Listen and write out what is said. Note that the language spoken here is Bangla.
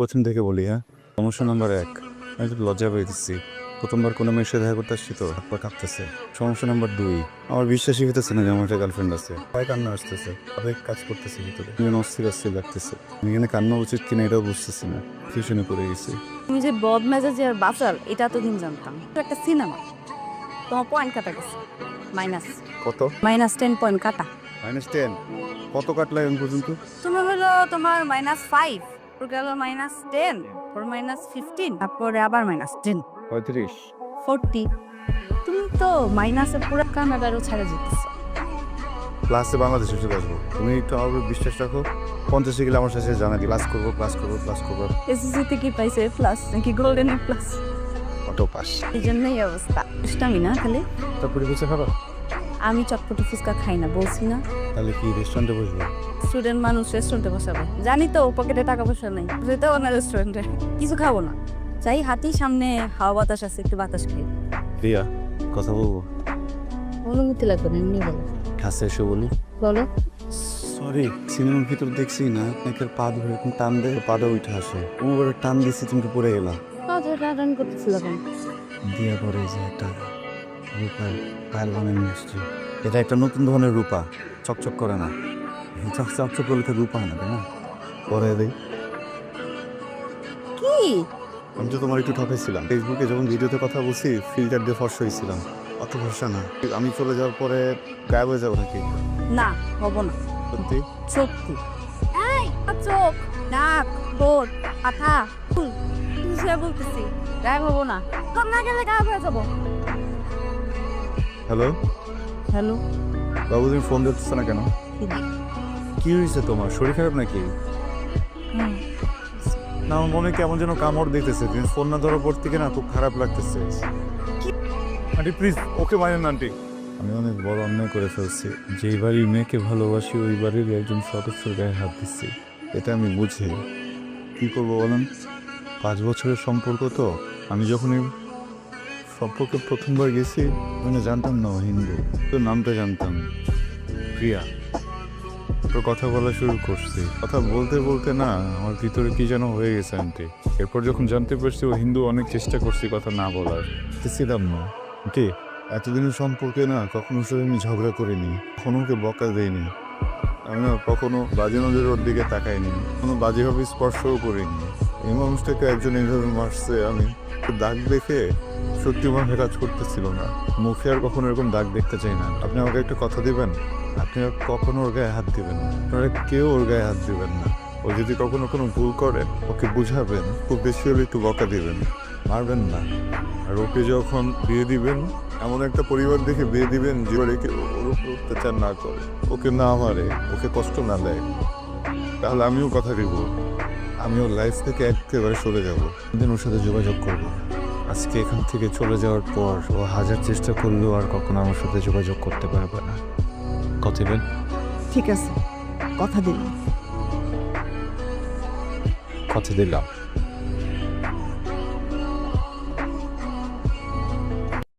প্রথম থেকে বলি হ্যাঁ? সমস্যা নাম্বার এক আমি তো লজ্জা পেয়েছি প্রথমবার কোনো মেয়ের সাথে দেখা করতে আসছি তো হাত পা কাঁপতেছে। সমস্যা নাম্বার দুই আমার বিশ্বাসই হইতেছে না যে আমার একটা গার্লফ্রেন্ড আছে। তাই কান্না আসতেছে আবেগ কাজ করতেছে ভিতরে। আমি অস্থির অস্থির লাগতেছে। এখানে কান্না উচিত কিনা এটাও বুঝতেছি না। টিউশনে পড়ে গেছি। তুমি যে বদ মেজাজি আর বাচাল এটা এতদিন জানতাম। এটা একটা সিনেমা তোমার পয়েন্ট কাটা গেছে। মাইনাস কত? মাইনাস টেন পয়েন্ট কাটা। মাইনাস টেন কত কাটলাই এখন পর্যন্ত? তুমি হলো তোমার মাইনাস ফাইভ ওর গেল minus ten or minus fifteen তারপরে আবার মাইনাস টেন পঁয়ত্রিশ। ফোরটি তুমি তো মাইনাসে পুরো কানাডারও ছাড়া যেতেছ। ক্লাসে বাংলাদেশে চলে আসব। তুমি একটু আমার বিশ্বাস রাখো। পঞ্চাশে গেলে আমার সাথে জানা ক্লাস করব ক্লাস করব ক্লাস করব। এসএসসিতে কি পাইছে প্লাস নাকি গোল্ডেন প্লাস অটো পাস এই জন্যই অবস্থা। দুষ্টামি না খালি তারপরে বলছে খারাপ আমি চটপটি ফুচকা খাই না বলছি না। তাহলে কি রেস্টুরেন্টে বসবো? স্টুডেন্ট মানুষ রেস্টুরেন্টে বসাবে। জানি তো পকেটে টাকা পয়সা নেই। যেতেও না রেস্টুরেন্টে কিছু খাব না। চাই হাতি সামনে হাওয়া বাতাস আছে একটু বাতাস খাই রিয়া কথা বলব? অনুমতি লাগবে না এমনি বলো। কাছে এসে বলি। বলো। সরি সিনেমার ভিতর দেখছি না আপনাকে পা ধরে এরকম টান দেয় পাটা উঠে আসে। ওবার টান দিচ্ছি তুমি পড়ে গেলাম রান করতেছিল কেন? দিয়া পরে যে একটা রূপার পায়েল বানিয়ে নিয়ে এসছি এটা একটা নতুন ধরনের রূপা চকচক করে না। চক চকচক করলে তো রূপা না তাই না পরে দেই। কি? আমি তো তোমার একটু ঠকাইছিলাম ফেসবুকে যখন ভিডিওতে কথা বলছি ফিল্টার দিয়ে ফর্স হয়েছিলাম। অত ভরসা না। আমি চলে যাওয়ার পরে গায়েব হয়ে যাব নাকি? না হব না। সত্যি? সত্যি এই চোখ নাক ঠোঁট মাথা চুল। কিছু বলতেছি গায়েব হব না। কম না গেলে গায়েব হয়ে যাব। হ্যালো হ্যালো বাবু তুমি ফোন দিতেছো না কেন? কি হয়েছে তোমার? শরীর খারাপ নাকি? না আমার মনে কেমন যেন কামড় দিতেছে। তুমি ফোন না ধরার পর থেকে না খুব খারাপ লাগতেছে। আন্টি প্লিজ ওকে মানেন আন্টি আমি অনেক বড় অন্যায় করে ফেলছি। যেই বাড়ির মেয়েকে ভালোবাসি ওই বাড়ির একজন সদস্যর গায়ে হাত দিচ্ছি। এটা আমি বুঝি। কি করব বলেন? পাঁচ বছরের সম্পর্ক তো। আমি যখন সম্পর্কে প্রথমবার গেছি মানে জানতাম না হিন্দু। তো নামটা জানতাম। প্রিয়া। তো কথা বলা শুরু করছি। কথা বলতে বলতে না আমার ভিতরে কি যেন হয়ে গেছে আন্টি। এরপর যখন জানতে পারছি ও হিন্দু অনেক চেষ্টা করছি কথা না বলার। ছিলাম না। কি? এতদিনের সম্পর্কে না কখনো সাথে আমি ঝগড়া করিনি। কখনো ওকে বকা দেইনি। আমি না কখনো বাজে নজরে ওর দিকে তাকাইনি। কোনো বাজেভাবে স্পর্শও করিনি। এই মানুষটাকে একজন এইভাবে মারছে আমি দাগ দেখে সত্যি মনে কাজ করতেছিল না। মুখে আর কখনো এরকম দাগ দেখতে চাই না। আপনি আমাকে একটা কথা দিবেন? আপনি কখনো ওর গায়ে হাত দিবেন না। কেউ ওর গায়ে হাত দিবেন না। ও যদি কখনো কোনো ভুল করে, ওকে বুঝাবেন। খুব বেশি হলে একটু বকা দিবেন। মারবেন না। আর ওকে যখন বিয়ে দিবেন, এমন একটা পরিবার দেখে বিয়ে দিবেন যে ওকে ওর উপর অত্যাচার না করে। ওকে না মারে, ওকে কষ্ট না দেয়। তাহলে আমিও কথা দিব। আমি ওর লাইফ থেকে একেবারে সরে যাব। দিন ওর সাথে যোগাযোগ করব। আজকে এখান থেকে চলে যাওয়ার পর ও হাজার চেষ্টা করলেও আর কখনো আমার সাথে যোগাযোগ করতে পারবে না। কথা দেবেন? ঠিক আছে। কথা দিলাম। কথা দিলাম।